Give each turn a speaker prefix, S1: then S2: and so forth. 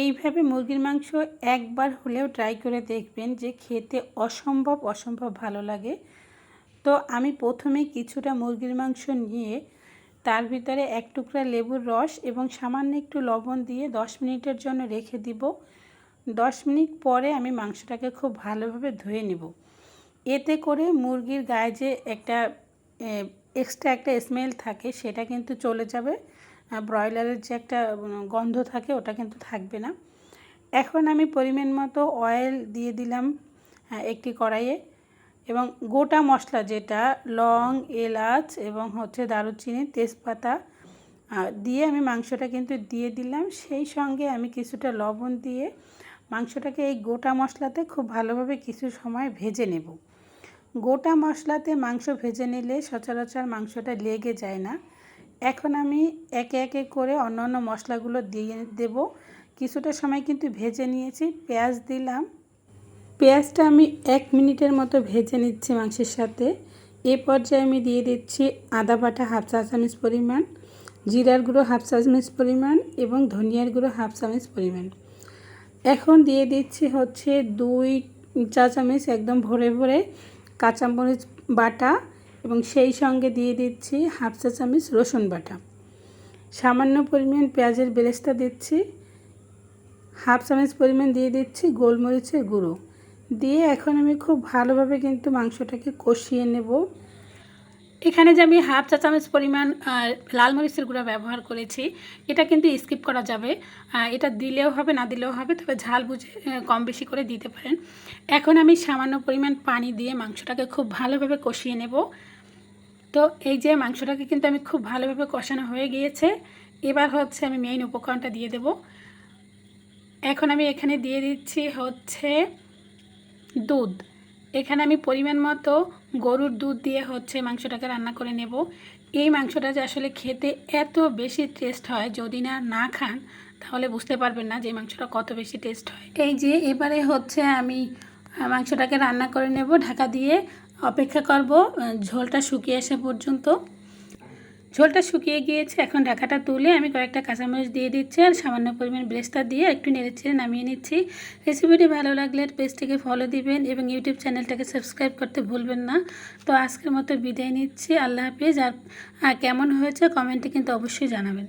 S1: এইভাবে মুরগির মাংস একবার হলেও ট্রাই করে দেখবেন যে খেতে অসম্ভব অসম্ভব ভালো লাগে। তো আমি প্রথমে কিছুটা মুরগির মাংস নিয়ে তার ভিতরে এক টুকরা লেবুর রস এবং সামান্য একটু লবণ দিয়ে দশ মিনিটের জন্য রেখে দিব। দশ মিনিট পরে আমি মাংসটাকে খুব ভালোভাবে ধুয়ে নেব। এতে করে মুরগির গায়ে যে একটা এক্সট্রা একটা স্মেল থাকে সেটা কিন্তু চলে যাবে। ব্রয়লারের যে একটা গন্ধ থাকে, ওটা কিন্তু থাকবে না। এখন আমি পরিমাণ মতো অয়েল দিয়ে দিলাম একটি কড়াইয়ে। এবং গোটা মশলা যেটা, লং, এলাচ এবং হচ্ছে দারুচিনি, তেজপাতা দিয়ে আমি মাংসটা কিন্তু দিয়ে দিলাম। সেই সঙ্গে আমি কিছুটা লবণ দিয়ে মাংসটাকে এই গোটা মশলাতে খুব ভালোভাবে কিছু সময় ভেজে নেব। গোটা মশলাতে মাংস ভেজে নিলে সচরাচর মাংসটা লেগে যায় না। এখন আমি একে একে করে অন্য অন্য মশলাগুলো দিয়ে দেব। কিছুটা সময় কিন্তু ভেজে নিয়েছি, পেঁয়াজ দিলাম। পেঁয়াজটা আমি এক মিনিটের মতো ভেজে নিচ্ছি মাংসের সাথে। এ পর্যায়ে আমি দিয়ে দিচ্ছি আদা বাটা হাফ চা চামচ পরিমাণ, জিরার গুঁড়ো হাফ চা চামচ পরিমাণ এবং ধনিয়ার গুঁড়ো হাফ চামচ পরিমাণ। এখন দিয়ে দিচ্ছি হচ্ছে দুই চা চামচ একদম ভরে ভরে কাঁচামরিচ বাটা এবং সেই সঙ্গে দিয়ে দিচ্ছি হাফ চা চামচ রসুন বাটা। সামান্য পরিমাণ পেঁয়াজের বেরেস্তা দিচ্ছি। হাফ চামচ পরিমাণ দিয়ে দিচ্ছি গোলমরিচের গুঁড়ো। দিয়ে এখন আমি খুব ভালোভাবে কিন্তু মাংসটাকে কষিয়ে নেব। এখানে যে আমি হাফ চা চামচ পরিমাণ লাল মরিচের গুঁড়া ব্যবহার করেছি, এটা কিন্তু স্কিপ করা যাবে। এটা দিলেও হবে, না দিলেও হবে, তবে ঝাল বুঝে কম বেশি করে দিতে পারেন। এখন আমি সামান্য পরিমাণ পানি দিয়ে মাংসটাকে খুব ভালোভাবে কষিয়ে নেব। তো এই যে মাংসটাকে কিন্তু আমি খুব ভালোভাবে কষানো হয়ে গিয়েছে, এবার হচ্ছে আমি মেইন উপকরণটা দিয়ে দেব। এখন আমি এখানে দিয়ে দিচ্ছি হচ্ছে দুধ। এখানে আমি পরিমাণ মতো গরুর দুধ দিয়ে হচ্ছে মাংসটাকে রান্না করে নেব। এই মাংসটা যে আসলে খেতে এত বেশি টেস্ট হয় যদি না না খান, তাহলে বুঝতে পারবেন না যে মাংসটা কত বেশি টেস্ট হয়। এই যে এবারে হচ্ছে আমি মাংসটাকে রান্না করে নেব ঢাকা দিয়ে। অপেক্ষা করব ঝোলটা শুকিয়ে আসা পর্যন্ত। ঝোলটা শুকিয়ে গিয়েছে, এখন ঢাকাটা তুলে আমি কয়েকটা কাঁচামরিচ দিয়ে দিচ্ছি আর সামান্য পরিমাণ ব্রেস্তা দিয়ে একটু নেড়েচেড়ে নামিয়ে নিচ্ছি। রেসিপিটি ভালো লাগলে পেজটিকে ফলো দিবেন এবং ইউটিউব চ্যানেলটাকে সাবস্ক্রাইব করতে ভুলবেন না। তো আজকের মতো বিদায় নিচ্ছি, আল্লাহ হাফিজ। আর কেমন হয়েছে কমেন্টে কিন্তু অবশ্যই জানাবেন।